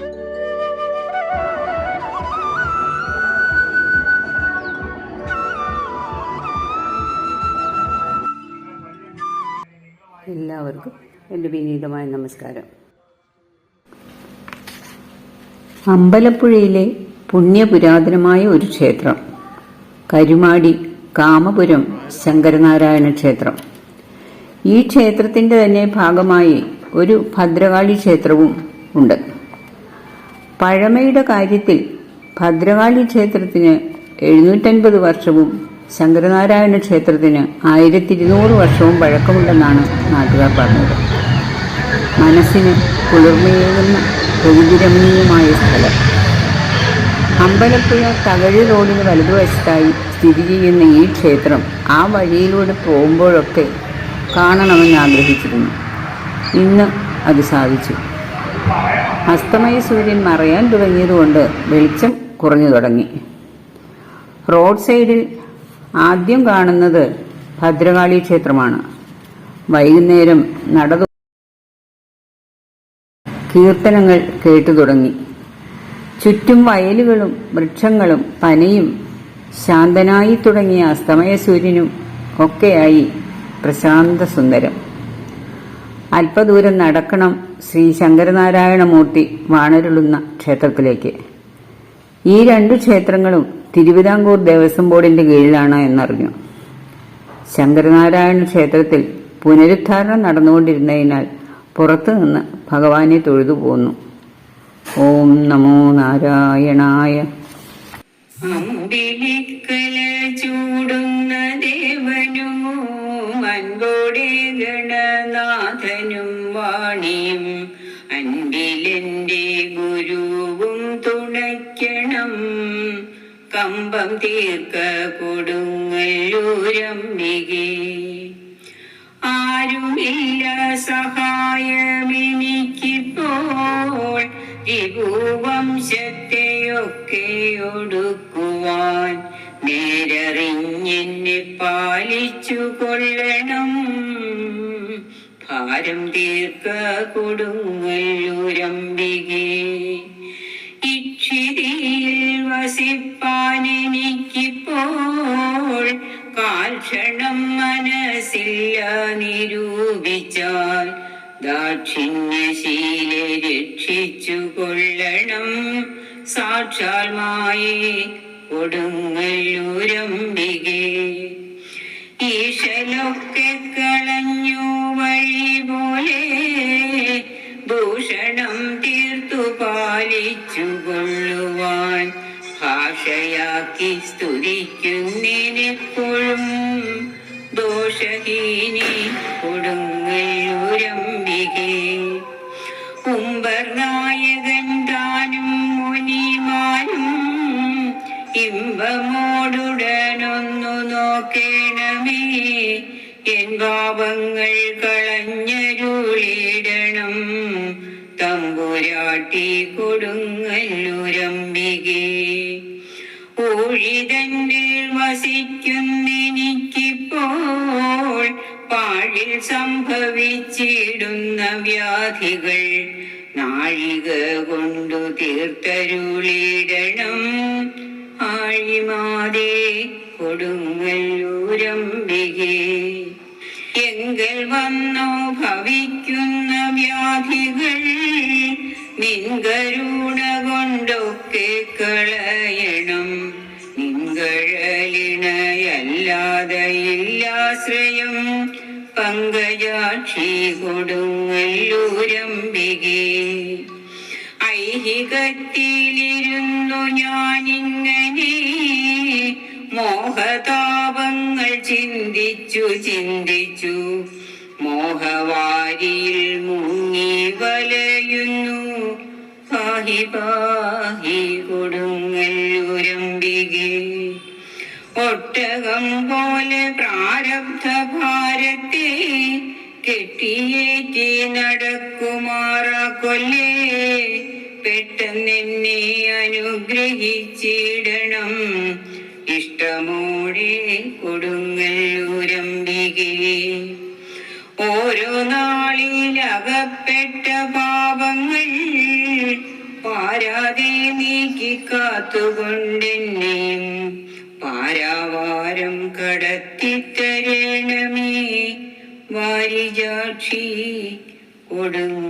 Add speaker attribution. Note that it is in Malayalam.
Speaker 1: എല്ലാവർക്കും എന്റെ വിനീതമായ നമസ്കാരം. അമ്പലപ്പുഴയിലെ പുണ്യപുരാതനമായ ഒരു ക്ഷേത്രം കരുമാടി കാമപുരം ശങ്കരനാരായണ ക്ഷേത്രം. ഈ ക്ഷേത്രത്തിന്റെ തന്നെ ഭാഗമായി ഒരു ഭദ്രകാളി ക്ഷേത്രവും ഉണ്ട്. പഴമയുടെ കാര്യത്തിൽ ഭദ്രകാളി ക്ഷേത്രത്തിന് എഴുന്നൂറ്റൻപത് വർഷവും ശങ്കരനാരായണ ക്ഷേത്രത്തിന് ആയിരത്തി ഇരുന്നൂറ് വർഷവും പഴക്കമുണ്ടെന്നാണ് നാട്ടുകാർ പറഞ്ഞത്. മനസ്സിന് കുളിർമയേകുന്ന പ്രകൃതിരമണീയമായ സ്ഥലം. അമ്പലപ്പുഴ തകഴി റോഡിന് വലതുവശത്തായി സ്ഥിതി ചെയ്യുന്ന ഈ ക്ഷേത്രം ആ വഴിയിലൂടെ പോകുമ്പോഴൊക്കെ കാണണമെന്ന് ആഗ്രഹിച്ചിരുന്നു. ഇന്ന് അത് സാധിച്ചു. അസ്തമയ സൂര്യൻ മറയാൻ തുടങ്ങിയതുകൊണ്ട് വെളിച്ചം കുറഞ്ഞു തുടങ്ങി. റോഡ് സൈഡിൽ ആദ്യം കാണുന്നത് ഭദ്രകാളി ക്ഷേത്രമാണ്. വൈകുന്നേരം നടതു കീർത്തനങ്ങൾ കേട്ടു തുടങ്ങി. ചുറ്റും വയലുകളും വൃക്ഷങ്ങളും പനയും ശാന്തനായി തുടങ്ങിയ അസ്തമയ സൂര്യനും ഒക്കെയായി പ്രശാന്ത സുന്ദരം. അല്പദൂരം നടക്കണം ശ്രീ ശങ്കരനാരായണമൂർത്തി വാണരുളുന്ന ക്ഷേത്രത്തിലേക്ക്. ഈ രണ്ടു ക്ഷേത്രങ്ങളും തിരുവിതാംകൂർ ദേവസ്വം ബോർഡിന്റെ കീഴിലാണ് എന്നറിഞ്ഞു. ശങ്കരനാരായണ ക്ഷേത്രത്തിൽ പുനരുദ്ധാരണം നടന്നുകൊണ്ടിരുന്നതിനാൽ പുറത്തുനിന്ന് ഭഗവാനെ തൊഴുതു പോന്നു. ഓം നമോ നാരായണായ.
Speaker 2: അമ്പിളിക്കല കമ്പം തീർക്ക കൊടുങ്ങല്ലൂരമ്പികേ ആരുമില്ല സഹായമെനിക്കിപ്പോൾ ത്രിഭുവംശത്തെയൊക്കെ ഒടുക്കുവാൻ നേരറിഞ്ഞെന്നെ പാലിച്ചു കൊള്ളണം ഭാരം തീർക്ക കൊടുങ്ങല്ലൂരമ്പികേ ഇക്ഷിതിയിൽ വസിപ്പാൻ എനിക്കിപ്പോൾ കാൽക്ഷണം മനസ്സില്ല നിരൂപിച്ചാൽ ദാക്ഷിണ്യശീലെ രക്ഷിച്ചു കൊള്ളണം. സാക്ഷാൽ മായേ കൊടുങ്ങല്ലൂരമ്പികേ ഈശലൊക്കെ കളഞ്ഞു വഴി പോലെ ദൂഷണം തീർത്തു പാലിച്ചു കൊള്ളുവാൻ ഭാഷയാക്കി സ്തുതിക്കുന്നതിനെപ്പോഴും ദോഷഹീനി കൊടുങ്ങല്ലൂരമ്പികേ. ഉമ്പർ നായകൻ താനും മുനിമാനും ഇമ്പമോടുടനൊന്നു നോക്കേണമേ. എൻ പാപങ്ങൾ കളഞ്ഞരുളിടണം. തമ്പുരാട്ടി കൊടുങ്ങല്ലൂരമ്പികേ ഊഴിതന്റെ വസിക്കുന്നെനിക്കിപ്പോൾ പാഴിൽ സംഭവിച്ചിടുന്ന വ്യാധികൾ നാഴിക കൊണ്ടു തീർത്തരുളിടണം. ആഴിമാതേ കൊടുങ്ങല്ലൂരമ്പികേ. എങ്കിൽ വന്നോ ഭവിക്കുന്ന വ്യാധികൾ നിൻകരുണ കൊണ്ടൊക്കെ കളയണം നിൻകഴലിണയല്ലാതെ ഇല്ലാശ്രയം പങ്കജാക്ഷി കൊടുങ്ങല്ലൂരമ്പികേ. ഐഹികത്തിലിരുന്നു ഞാനിങ്ങനെ മോഹതാപങ്ങൾ ചിന്തിച്ചു ചിന്തിച്ചു മോഹവാരിയിൽ മുങ്ങി വലയുന്നു പാഹി ഒട്ടകം പോലെ പ്രാരബ്ധ ഭാരത്തെ കെട്ടിയേറ്റി നടക്കുമാറ കൊല്ലേ. പെട്ടെന്നെന്നെ അനുഗ്രഹിച്ചിടണം. ഇഷ്ടമോടെ കൊടുങ്ങല്ലൂരമ്പികേ. ഓരോ നാളിലകപ്പെട്ട പാപങ്ങൾ പാരാതെ നീക്കി കാത്തുകൊണ്ടെന്നെയും പാരാവാരം കടത്തിത്തരേണമേ വാരിജാക്ഷി കൊടുങ്ങല്ലൂരംബികേ